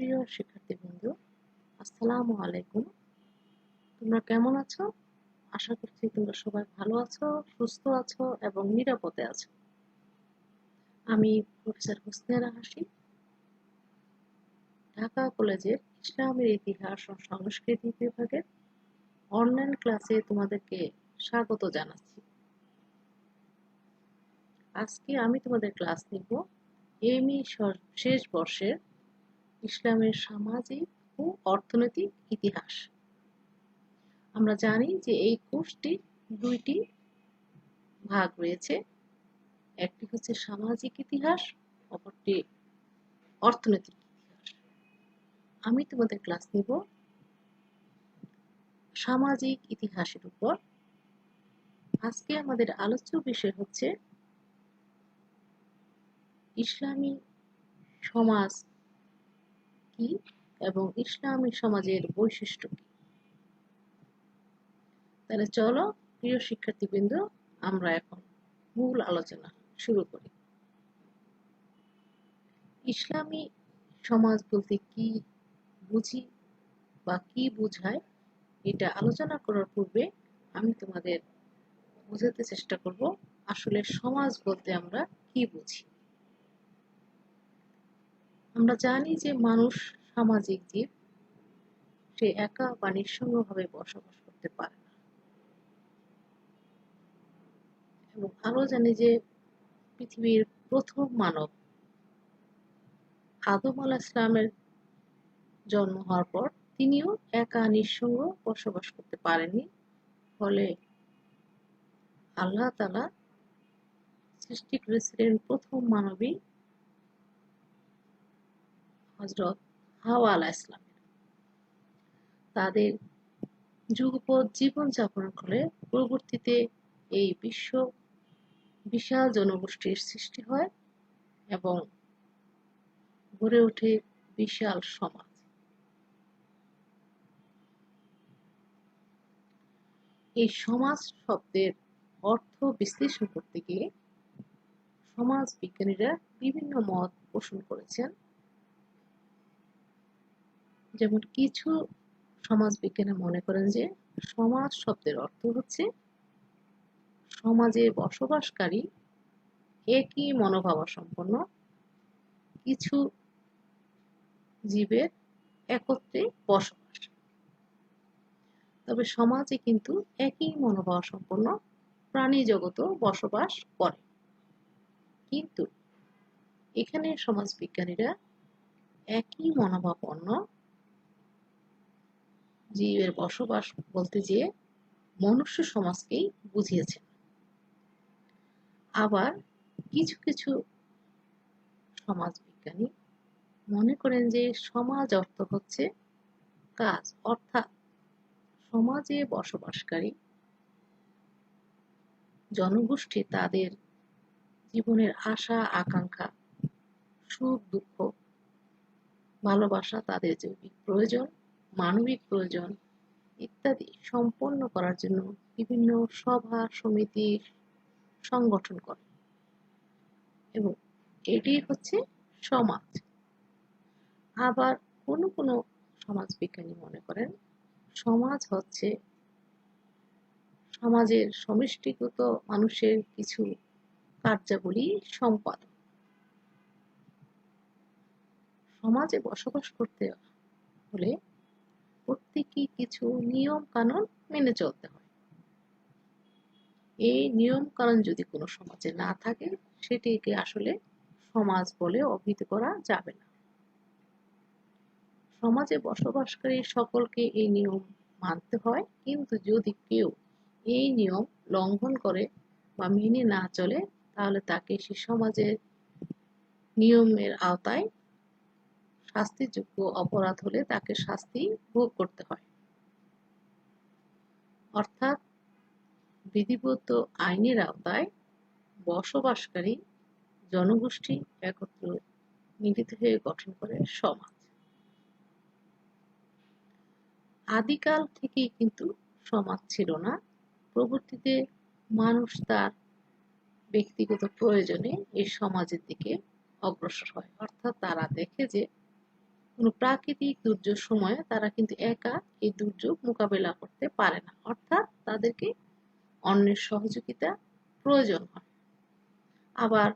প্রিয় শিক্ষার্থীবৃন্দ, আসসালামু আলাইকুম। তোমরা কেমন আছো? আশা করছি তোমরা সবাই ভালো আছো, সুস্থ আছো এবং নিরাপদে আছো। আমি প্রফেসর হোসনেরা হাসি ঢাকা কলেজের ইসলামের ইতিহাস ও সংস্কৃতি বিভাগের অনলাইন ক্লাসে তোমাদেরকে স্বাগত জানাচ্ছি। আজকে আমি তোমাদের ক্লাস নিব এমই শেষ বর্ষের ইসলামের সামাজিক ও অর্থনৈতিক ইতিহাস। আমরা জানি যে এই কোর্সটি দুইটি ভাগ রয়েছে। একটি হচ্ছে সামাজিক ইতিহাস, অপরটি অর্থনৈতিক ইতিহাস। আমি তোমাদের ক্লাস নিব। সামাজিক ইতিহাসের উপর। আজকে আমাদের আলোচ্য বিষয় হচ্ছে ইসলামী সমাজ কি এবং ইসলামী সমাজের বৈশিষ্ট্য কি? তাহলে চলো, প্রিয় শিক্ষার্থীবৃন্দ, আমরা এখন মূল আলোচনা শুরু করি। ইসলামী সমাজ বলতে কি বুঝি বা কি বুঝায়, এটা আলোচনা করার পূর্বে আমি তোমাদের বোঝাতে চেষ্টা করব আসলে সমাজ বলতে আমরা কি বুঝি। আমরা জানি যে মানুষ সামাজিক জীব। সে একা বা নিঃসঙ্গভাবে বসবাস করতে পারে না। এবং আরও জানি যে পৃথিবীর প্রথম মানব আদম আল ইসলামের জন্ম হওয়ার পর তিনিও একা নিঃসঙ্গ বসবাস করতে পারেননি। ফলে আল্লাহ তালা সৃষ্টি করেছিলেন প্রথম মানবী হজরত হাওয়া আলা ইসলাম তাদের যুগপৎ জীবনযাপন করে পরবর্তীতে এই বিশ্ব বিশাল জনগোষ্ঠীর সৃষ্টি হয় এবং গড়ে ওঠে বিশাল সমাজ। এই সমাজ শব্দের অর্থ বিশ্লেষণ করতে গিয়ে সমাজ বিজ্ঞানীরা বিভিন্ন মত পোষণ করেছেন। যেমন কিছু সমাজ বিজ্ঞানী মনে করেন যে সমাজ শব্দের অর্থ হচ্ছে সমাজে বসবাসকারী একই মনোভাবা সম্পন্ন কিছু জীবের একত্রে বসবাস। তবে সমাজে কিন্তু একই মনোভাব সম্পন্ন প্রাণী জগৎ বসবাস করে। কিন্তু এখানে সমাজ বিজ্ঞানীরা একই মনোভাবাপন্ন জীবের বসবাস বলতে যেয়ে মনুষ্য সমাজকেই বুঝিয়েছেন আবার কিছু কিছু সমাজ বিজ্ঞানী মনে করেন যে সমাজ অর্থ হচ্ছে কাজ, অর্থাৎ সমাজে বসবাসকারী জনগোষ্ঠী তাদের জীবনের আশা, আকাঙ্ক্ষা, সুখ, দুঃখ, ভালোবাসা তাদের জৈবিক প্রয়োজন। মানবিক প্রয়োজন ইত্যাদি সম্পন্ন করার জন্য বিভিন্ন সভা, সমিতি সংগঠন করে। এবং এটি হচ্ছে সমাজ। আবার কোনো কোনো সমাজ বিজ্ঞানী মনে করেন, সমাজ হচ্ছে সমাজের সমষ্টিগত মানুষের কিছু কার্যাবলী সম্পাদন সমাজে বসবাস করতে হলে প্রত্যেকই কিছু নিয়ম কানুন মেনে চলতে হয়। এই নিয়ম কানুন যদি কোনো সমাজে না থাকে, সেটিকে আসলে সমাজ বলে অভিহিত করা যাবে না। সমাজে বসবাসকারী সকলকে এই নিয়ম মানতে হয়, কিন্তু যদি কেউ এই নিয়ম লঙ্ঘন করে বা মেনে না চলে, তাহলে তাকে সে সমাজের নিয়মের আওতায় শাস্তিযোগ্য অপরাধ হলে তাকে শাস্তি ভোগ করতে হয়। অর্থাৎ বিধিবদ্ধ আইনের আওতায় বসবাসকারী জনগোষ্ঠী একত্র মিলিত হয়ে গঠন করে সমাজ। আদিকাল থেকেই কিন্তু সমাজ ছিল না। প্রবর্তীতে মানুষ তার ব্যক্তিগত প্রয়োজনে এই সমাজের দিকে অগ্রসর হয়। অর্থাৎ তারা দেখে যে কোনো প্রাকৃতিক দুর্যোগ সময়ে তারা কিন্তু একা এই দুর্যোগ মোকাবেলা করতে পারে না। অর্থাৎ তাদেরকে অন্যের সহযোগিতা প্রয়োজন হয়। আবার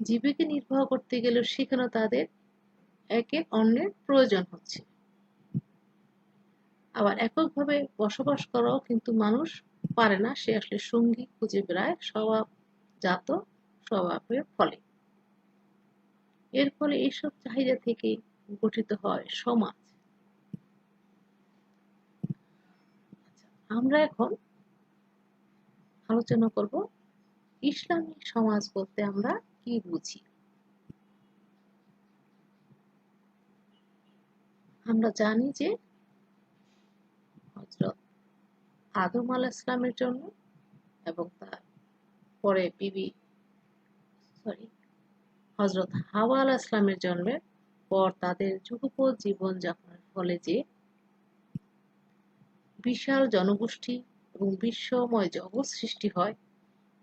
জীবিকা নির্বাহ করতে গেলেও সেখানেও তাদের একে অন্যের প্রয়োজন হচ্ছে। আবার এককভাবে বসবাস করাও কিন্তু মানুষ পারে না। সে আসলে সঙ্গী খুঁজে বেড়ায় স্বভাবজাত স্বভাবের ফলে। এর ফলে এইসব চাহিদা থেকে গঠিত হয় সমাজ। আচ্ছা, আমরা এখন আলোচনা করব ইসলামিক সমাজ বলতে আমরা কি বুঝি? আমরা জানি যে হজরত আদম আল ইসলামের জন্য এবং তার পরে বিবি সরি হজরত হাওয়া আল ইসলামের জন্মের পর তাদের যুগপৎ জীবন যাপনের ফলে যে বিশাল জনগোষ্ঠী এবং বিশ্বময় জগৎ সৃষ্টি হয়,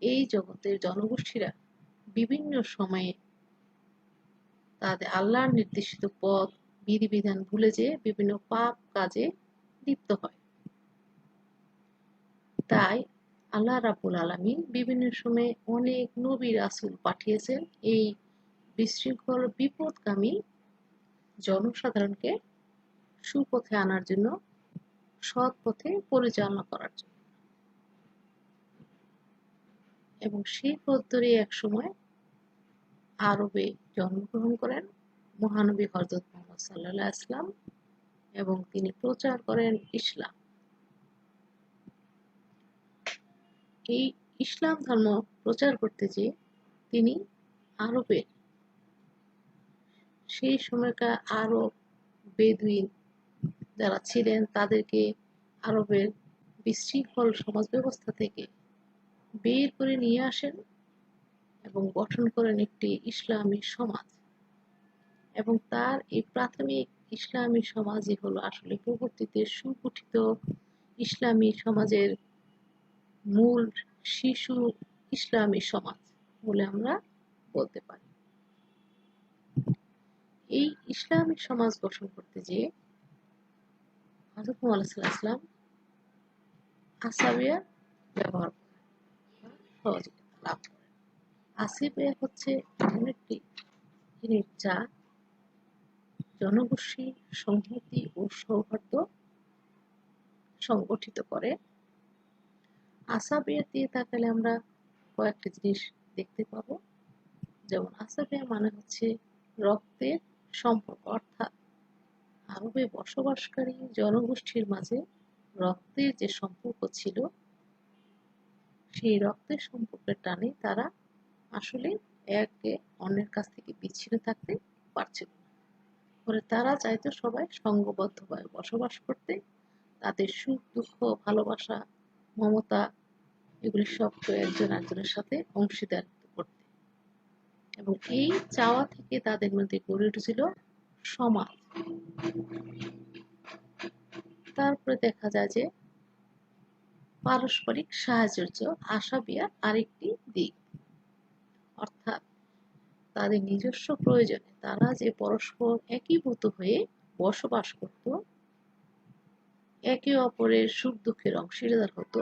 এই জগতের জনগোষ্ঠীরা বিভিন্ন সময়ে তাদের আল্লাহর নির্দেশিত পথ, বিধিবিধান ভুলে যেয়ে বিভিন্ন পাপ কাজে লিপ্ত হয়। তাই আল্লাহ রাবুল আলমী বিভিন্ন সময়ে অনেক নবী রাসুল পাঠিয়েছেন এই বিশৃঙ্খল, বিপদগামী জনসাধারণকে সুপথে আনার জন্য, সৎ পথে পরিচালনা করার জন্য। এবং সেই পথ ধরে এক সময় আরবে জন্মগ্রহণ করেন মহানবী হজরত মোহাম্মদ সাল্লাহ ইসলাম এবং তিনি প্রচার করেন ইসলাম। এই ইসলাম ধর্ম প্রচার করতে যে তিনি আরবের সেই সময়কার আরব বেদুইন যারা ছিলেন তাদেরকে আরবের বিশৃঙ্খল সমাজ ব্যবস্থা থেকে বের করে নিয়ে আসেন এবং গঠন করেন একটি ইসলামী সমাজ। এবং তার এই প্রাথমিক ইসলামী সমাজই হলো আসলে পরবর্তীতে সুগঠিত ইসলামী সমাজের মূল শিশু ইসলামী সমাজ বলে আমরা বলতে পারি। এই ইসলামিক সমাজ গঠন করতে যে হজরত আলাইসাল্লাম আসাবিয়া ব্যবহার লাভ আসিবিয়া হচ্ছে এমন একটি জিনিস যা জনগোষ্ঠী, সংহতি ও সৌহার্দ্য সংগঠিত করে। আসাবিয়া দিয়ে তাকালে আমরা কয়েকটি জিনিস দেখতে পাবো। যেমন আসাবিয়া মানে হচ্ছে রক্তের সম্পর্ক, অর্থাৎ আরবে বসবাসকারী জনগোষ্ঠীর মাঝে রক্তের যে সম্পর্ক ছিল, সেই রক্তের সম্পর্কের টানে তারা আসলে একে অন্যের কাছ থেকে বিচ্ছিন্ন থাকতে পারছিল না। ফলে তারা চাইতো সবাই সঙ্গবদ্ধভাবে বসবাস করতে। তাদের সুখ, দুঃখ, ভালোবাসা, মমতা, এগুলি সব একজন একজনের সাথে করতে এবং এই চাওয়া থেকে তাদের মধ্যে গড়ে উঠেছিল সমাজ। তারপরে দেখা যায় যে পারস্পরিক সাহায্য আশা বিয়ার আরেকটি দিক। অর্থাৎ তাদের নিজস্ব প্রয়োজনে তারা যে পরস্পর একীভূত হয়ে বসবাস করত একে অপরের সুখ দুঃখের অংশীদার হতো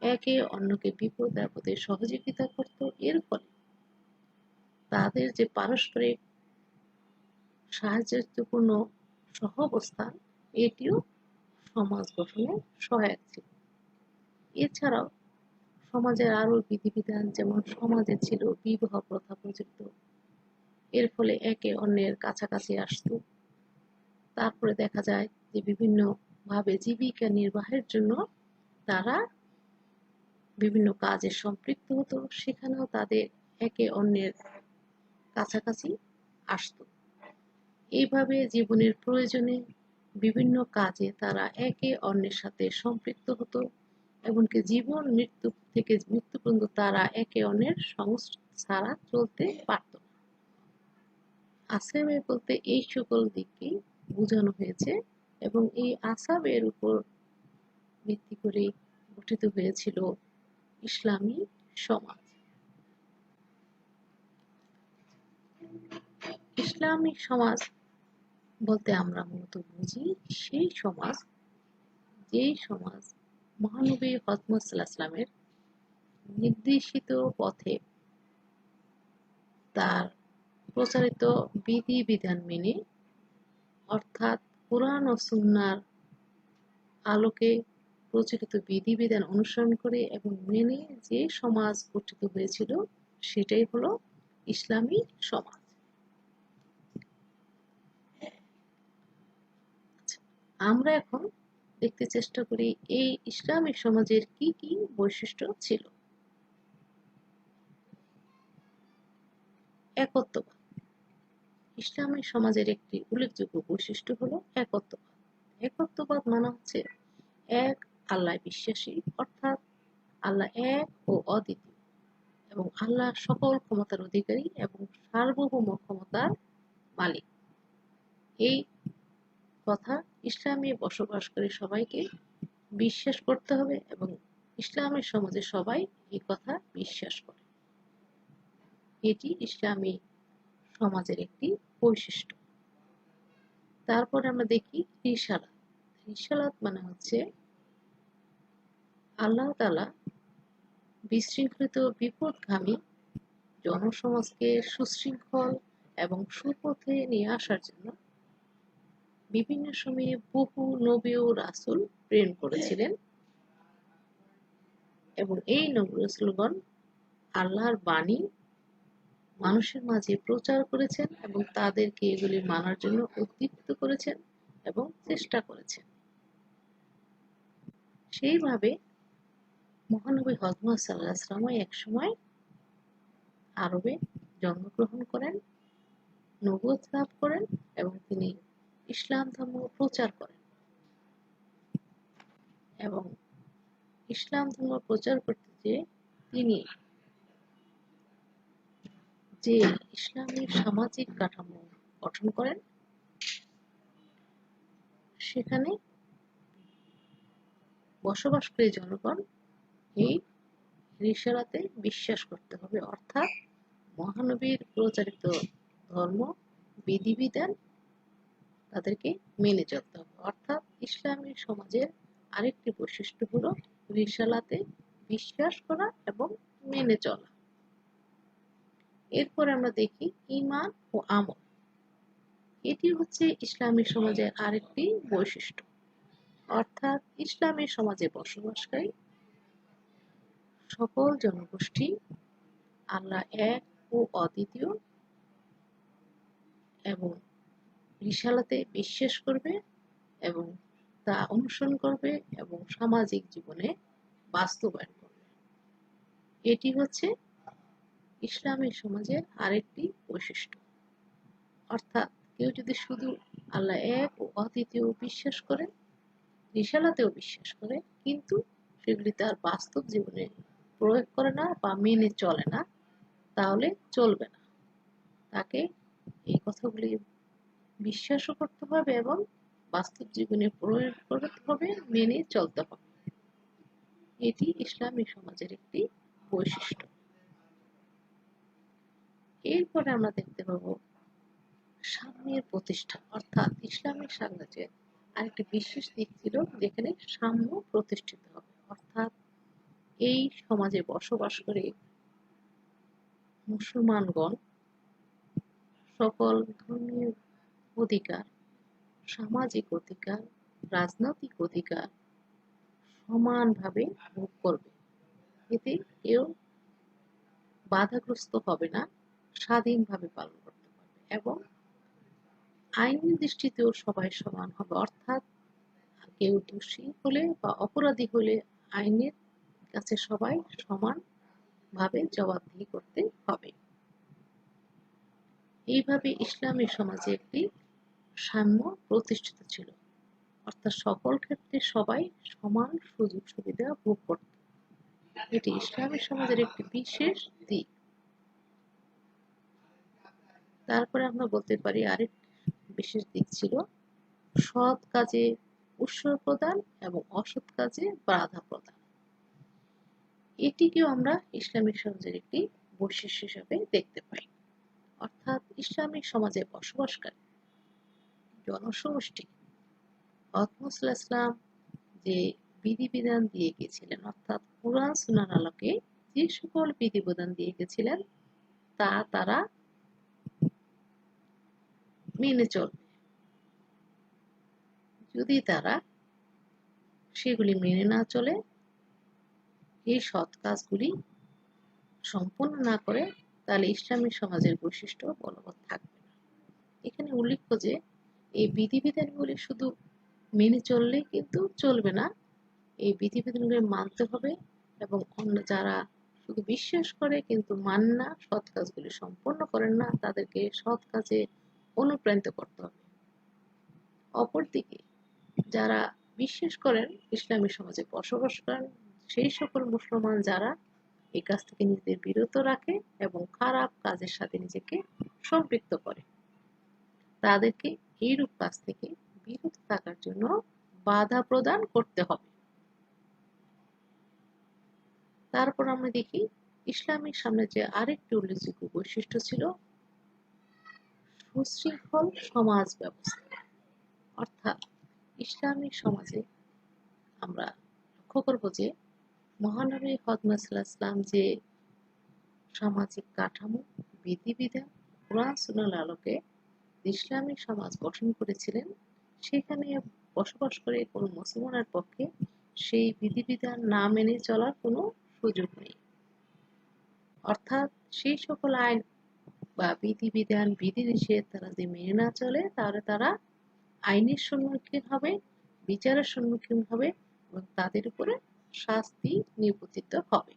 একে অন্যকে বিপদ আপদে সহযোগিতা করত এর ফলে তাদের যে পারস্পরিক সাহায্যপূর্ণ সহাবস্থান, এটিও সমাজ গঠনে সহায়ক ছিল। এছাড়াও সমাজের আরও বিধিবিধান যেমন সমাজে ছিল বিবাহ প্রথা প্রযুক্ত এর ফলে একে অন্যের কাছাকাছি আসত। তারপরে দেখা যায় যে বিভিন্ন ভাবে জীবিকা নির্বাহের জন্য তারা বিভিন্ন কাজে সম্পৃক্ত হতো। সেখানেও তাদের একে অন্যের কাছাকাছি আসত। এইভাবে জীবনের প্রয়োজনে বিভিন্ন কাজে তারা একে অন্যের সাথে সম্পৃক্ত হতো এমনকি জীবন মৃত্যু থেকে মৃত্যু পর্যন্ত তারা একে অন্যের সংস্কৃতি ছাড়া চলতে পারত আসামে বলতে এই সকল দিককেই বোঝানো হয়েছে এবং এই আসামের উপর ভিত্তি করে গঠিত হয়েছিল ইসলামী সমাজ। ইসলামিক সমাজ বলতে আমরা মূলত বুঝি, সেই সমাজ, যেই সমাজ মহানবী হজমত নির্দেশিত পথে তার প্রচারিত বিধি বিধান মেনে, অর্থাৎ কোরআন ও সুন্নার আলোকে প্রচলিত বিধিবিধান অনুসরণ করে এবং মেনে যে সমাজ গঠিত হয়েছিল, সেটাই হলো ইসলামী সমাজ। আমরা এখন দেখতে চেষ্টা করি এই ইসলামী সমাজের কি কি বৈশিষ্ট্য ছিল। একত্ববাদ। ইসলামী সমাজের একটি উল্লেখযোগ্য বৈশিষ্ট্য হলো একত্ববাদ। একত্ববাদ মানে হচ্ছে এক আল্লাহ বিশ্বাসী, অর্থাৎ আল্লাহ এক ও অদ্বিতীয় এবং আল্লাহ সকল ক্ষমতার অধিকারী এবং সার্বভৌম ক্ষমতার মালিক। এই কথা ইসলামে বসবাসকারী সবাইকে বিশ্বাস করতে হবে এবং ইসলামের সমাজে সবাই এই কথা বিশ্বাস করে। এটি ইসলামী সমাজের একটি বৈশিষ্ট্য। তারপরে আমরা দেখি রিসালাত। রিসালাত মানে হচ্ছে আল্লাহ তালা বিশৃঙ্খলিত বিপদগামী জনসমাজকে সুশৃঙ্খল এবং সুপথে নিয়ে আসার জন্য বিভিন্ন সময়ে বহু নবী ও রাসুল প্রেরণ করেছিলেন। এবং এই নবী রাসুলগণ আল্লাহর বাণী মানুষের মাঝে প্রচার করেছেন এবং তাদেরকে এগুলি মানার জন্য উদ্দীপ্ত করেছেন এবং চেষ্টা করেছেন। সেইভাবে মহানবী হজমত সাল্লাহাম এক সময় আরবে জন্মগ্রহণ করেন নবুয়ত লাভ করেন এবং তিনি ইসলাম ধর্ম প্রচার করেন এবং ইসলাম ধর্ম প্রচার করতে যে তিনি যে ইসলামী সামাজিক কাঠামো গঠন করেন, সেখানে বসবাসকারী জনগণ এই রিসালাতে বিশ্বাস করতে হবে। অর্থাৎ মহানবীর প্রচারিত ধর্ম, বিধিবিধান তাদেরকে মেনে চলতে হবে। অর্থাৎ ইসলামী সমাজের আরেকটি বৈশিষ্ট্য হলো রিসালাতে বিশ্বাস করা এবং মেনে চলা। এরপর আমরা দেখি ইমান ও আমল। এটি হচ্ছে ইসলামী সমাজের আরেকটি বৈশিষ্ট্য। অর্থাৎ ইসলামী সমাজে বসবাসকারী সকল জনগোষ্ঠী আল্লাহ এক ও অদ্বিতীয় এবং রিসালাতে বিশ্বাস করবে এবং তা অনুসরণ করবে এবং সামাজিক জীবনে বাস্তবায়ন করবে। এটি হচ্ছে ইসলামী সমাজের আরেকটি বৈশিষ্ট্য। অর্থাৎ কেউ যদি শুধু আল্লাহ এক ও অদ্বিতীয় বিশ্বাস করে রিসালাতেও বিশ্বাস করে, কিন্তু সেগুলি তার বাস্তব জীবনে প্রয়োগ করে না বা মেনে চলে না, তাহলে চলবে না। তাকে এই কথাগুলি বিশ্বাসও করতে হবে এবং বাস্তব জীবনে প্রয়োগ করতে হবে, মেনে চলতে হবে। এটি ইসলামী সমাজের একটি বৈশিষ্ট্য। এরপরে আমরা দেখতে পাবো সাম্যের প্রতিষ্ঠা অর্থাৎ ইসলামিক সাম্রাজ্যের আরেকটি বিশেষ দিক ছিল যেখানে সাম্য প্রতিষ্ঠিত হবে। অর্থাৎ এই সমাজে বসবাস করে মুসলমানগণ সকল ধর্মীয় অধিকার, সামাজিক অধিকার, রাজনৈতিক অধিকার সমানভাবে ভোগ করবে। এতে কেউ বাধাগ্রস্ত হবে না, স্বাধীনভাবে পালন করতে পারবে এবং আইনের দৃষ্টিতেও সবাই সমান হবে। অর্থাৎ কেউ দোষী হলে বা অপরাধী হলে আইনের কাছে সবাই সমানভাবে জবাবদিহি করতে হবে। এইভাবে ইসলামী সমাজে একটি সাম্য প্রতিষ্ঠিত ছিল। অর্থাৎ সকল ক্ষেত্রে সবাই সমান সুযোগ সুবিধা ভোগ করত। এটি ইসলামী সমাজের একটি বিশেষ দিক। তারপরে আমরা বলতে পারি আরেক বিশেষ দিক ছিল সৎ কাজে উৎসব প্রদান এবং অসৎ কাজে বাধা প্রদান। এটিকেও আমরা ইসলামিক সমাজের একটি বৈশিষ্ট্য হিসাবে দেখতে পাই। অর্থাৎ ইসলামিক সমাজে বসবাসকারী জনসমষ্টি হতমুসুল্লাহ ইসলাম যে বিধিবিধান দিয়ে গেছিলেন, অর্থাৎ কোরআন সুনার আলোকে যে সকল বিধিবিধান দিয়ে গেছিলেন, তা তারা মেনে চলবে। যদি তারা সেগুলি মেনে না চলে, এই সৎ কাজগুলি সম্পন্ন না করে, তাহলে ইসলামী সমাজের বৈশিষ্ট্য বলবৎ থাকবে এখানে উল্লেখ্য যে এই বিধিবিধানগুলি শুধু মেনে চললেই কিন্তু চলবে না। এই বিধিবিধানগুলি মানতে হবে এবং অন্য যারা শুধু বিশ্বাস করে কিন্তু মান না, সৎ কাজগুলি সম্পন্ন করেন না, তাদেরকে সৎ কাজে অনুপ্রাণিত করতে হবে। অপরদিকে, যারা বিশ্বাস করেন, ইসলামী সমাজে বসবাস করেন, সেই সকল মুসলমান যারা এই কাজ থেকে নিজেদের বিরত রাখে এবং খারাপ কাজের সাথে নিজেকে সম্পৃক্ত করে, তাদেরকে এইরূপ কাজ থেকে বিরত থাকার জন্য বাধা প্রদান করতে হবে। তারপর আমরা দেখি ইসলামের সামনে যে আরেকটি উল্লেখযোগ্য বৈশিষ্ট্য ছিল সুশৃঙ্খল সমাজ ব্যবস্থা। অর্থাৎ ইসলামিক সমাজে আমরা লক্ষ্য করব যে মহানবী হদমাসাল্লাম যে সামাজিক কাঠামো, বিধিবিধান, কোরআন সুনাল আলোকে ইসলামিক সমাজ গঠন করেছিলেন, সেখানে বসবাস করে কোনো মুসলমানের পক্ষে সেই বিধিবিধান না মেনে চলার কোনো সুযোগ নেই। অর্থাৎ সেই সকল আইন বা বিধিবিধান, বিধিনিষেধ তারা যদি মেনে না চলে, তাহলে তারা আইনের সম্মুখীন হবে, বিচারের সম্মুখীন হবে এবং তাদের উপরে শাস্তি নিপতিত হবে।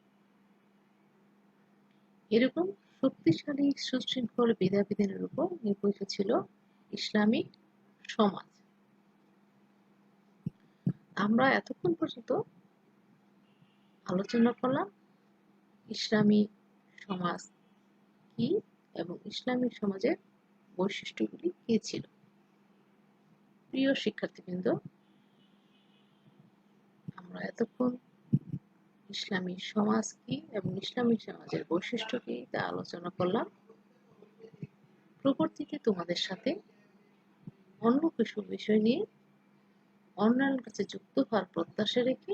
এরকম শক্তিশালী সুশৃঙ্খল বিধাবিধানের উপর নির্ভর ছিল ইসলামিক সমাজ। আমরা এতক্ষণ পর্যন্ত আলোচনা করলাম ইসলামী সমাজ কি এবং ইসলামিক সমাজের বৈশিষ্ট্যগুলি কি ছিল? প্রিয় শিক্ষার্থীবৃন্দ, আমরা এতক্ষণ ইসলামী সমাজ কি এবং ইসলামী সমাজের বৈশিষ্ট্য কি তা আলোচনা করলাম। প্রবর্তীতে তোমাদের সাথে অন্য কিছু বিষয় নিয়ে অন্যান্য কাছে যুক্ত হওয়ার প্রত্যাশা রেখে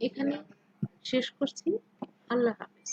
এখানে শেষ করছি। আল্লাহ হাফিজ।